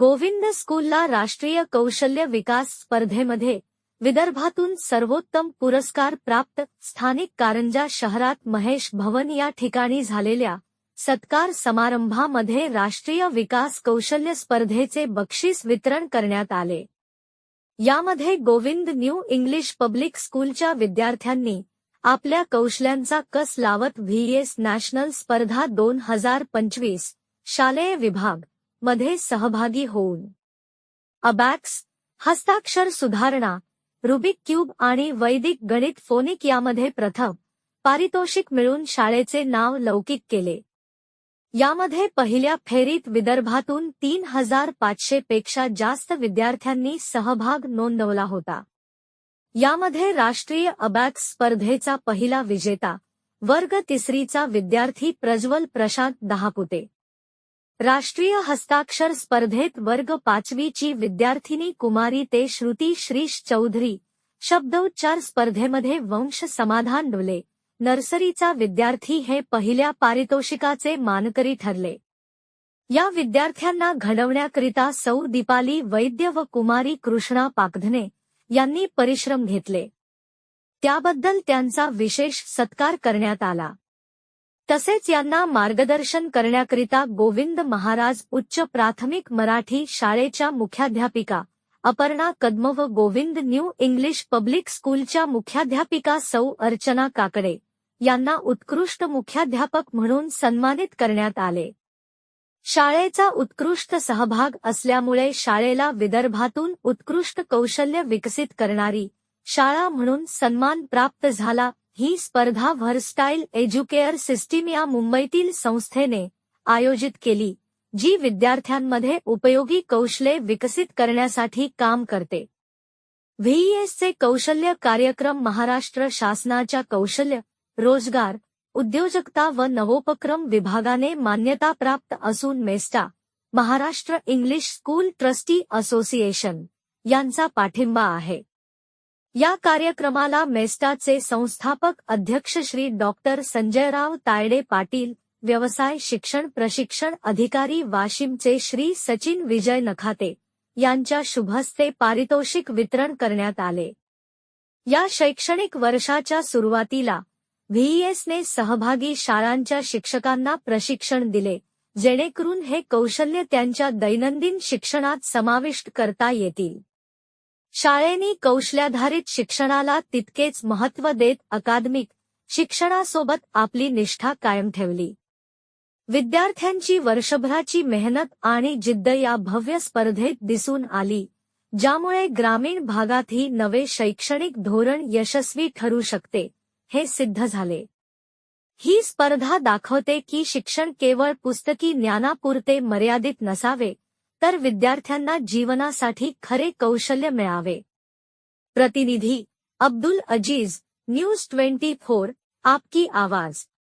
गोविंद स्कूलला राष्ट्रीय कौशल्य विकास स्पर्धेमध्ये विदर्भातून सर्वोत्तम पुरस्कार प्राप्त स्थानिक कारंजा शहरात महेश भवन या ठिकाणी झालेल्या सत्कार समारंभामध्ये राष्ट्रीय विकास कौशल्य स्पर्धेचे बक्षीस वितरण करण्यात आले. यामध्ये गोविंद न्यू इंग्लिश पब्लिक स्कूलच्या विद्यार्थ्यांनी आपल्या कौशल्यांचा कस लावत व्हीएस नॅशनल स्पर्धा दोन हजार पंचवीस शालेय विभाग मध्ये सहभागी होऊन. अबॅक्स हस्ताक्षर सुधारणा रुबिक क्यूब आणि वैदिक गणित फोनिक यामध्ये प्रथम पारितोषिक मिळून शाळेचे नाव लौकिक केले. यामध्ये पहिल्या फेरीत विदर्भातून तीन हजार पाचशे पेक्षा जास्त विद्यार्थ्यांनी सहभाग नोंदवला होता. यामध्ये राष्ट्रीय अबॅक्स स्पर्धेचा पहिला विजेता वर्ग तिसरीचा विद्यार्थी प्रज्वल प्रशांत दहापुते. राष्ट्रीय हस्ताक्षर स्पर्धेत वर्ग पाचवीची विद्यार्थिनी कुमारी ते श्रुती श्रीश चौधरी. शब्दोच्चार स्पर्धेमध्ये वंश समाधान डोले. नर्सरीचा विद्यार्थी हे पहिल्या पारितोषिकाचे मानकरी ठरले. या विद्यार्थ्यांना घडवण्याकरिता सौ दीपाली वैद्य व कुमारी कृष्णा पाकधने यांनी परिश्रम घेतले. त्याबद्दल त्यांचा विशेष सत्कार करण्यात आला. तसेच यांना मार्गदर्शन करण्याकरिता गोविंद महाराज उच्च प्राथमिक मराठी शाळेच्या मुख्याध्यापिका अपर्णा कदम व गोविंद न्यू इंग्लिश पब्लिक स्कूलच्या मुख्याध्यापिका सौ अर्चना काकडे यांना उत्कृष्ट मुख्याध्यापक म्हणून सन्मानित करण्यात आले. शाळेचा उत्कृष्ट सहभाग असल्यामुळे शाळेला विदर्भातून उत्कृष्ट कौशल्य विकसित करणारी शाळा म्हणून सन्मान प्राप्त झाला ही स्पर्धा व्हरस्टाईल एज्युकेअर सिस्टीम या मुंबईतील संस्थेने आयोजित केली, जी विद्यार्थ्यांमध्ये उपयोगी कौशल्ये विकसित करण्यासाठी काम करते. व्हीएसचे कौशल्य कार्यक्रम महाराष्ट्र शासनाच्या कौशल्य, रोज़गार, उद्योजकता व नवोपक्रम विभागाने मान्यता प्राप्त असून MESTA, Maharashtra English school trustee association यांचा पाठिंबा आहे. या कार्यक्रमाला मेस्टाचे संस्थापक अध्यक्ष श्री डॉक्टर संजयराव तायडे पाटील व्यवसाय शिक्षण प्रशिक्षण अधिकारी वाशिमचे श्री सचिन विजय नखाते यांच्या शुभस्ते पारितोषिक वितरण करण्यात आले. या शैक्षणिक वर्षाच्या सुरुवातीला व्हीएसने सहभागी शाळांच्या शिक्षकांना प्रशिक्षण दिले जेणेकरून हे कौशल्य त्यांच्या दैनंदिन शिक्षणात समाविष्ट करता येतील. शाळेनी कौशल्याधारित शिक्षणाला तितकेच महत्त्व देत अकादमिक शिक्षणासोबत आपली निष्ठा कायम ठेवली. विद्यार्थ्यांची वर्षभराची मेहनत आणि जिद्द या भव्य स्पर्धेत दिसून आली ज्यामुळे ग्रामीण भागातही नवे शैक्षणिक धोरण यशस्वी ठरू शकते हे सिद्ध झाले. ही स्पर्धा दाखवते की शिक्षण केवळ पुस्तकी ज्ञानापुरते मर्यादित नसावे तर विद्यार्थ्यांना जीवनासाठी खरे कौशल्य मिळावे. प्रतिनिधी Abdul Aziz news twenty four आपकी आवाज.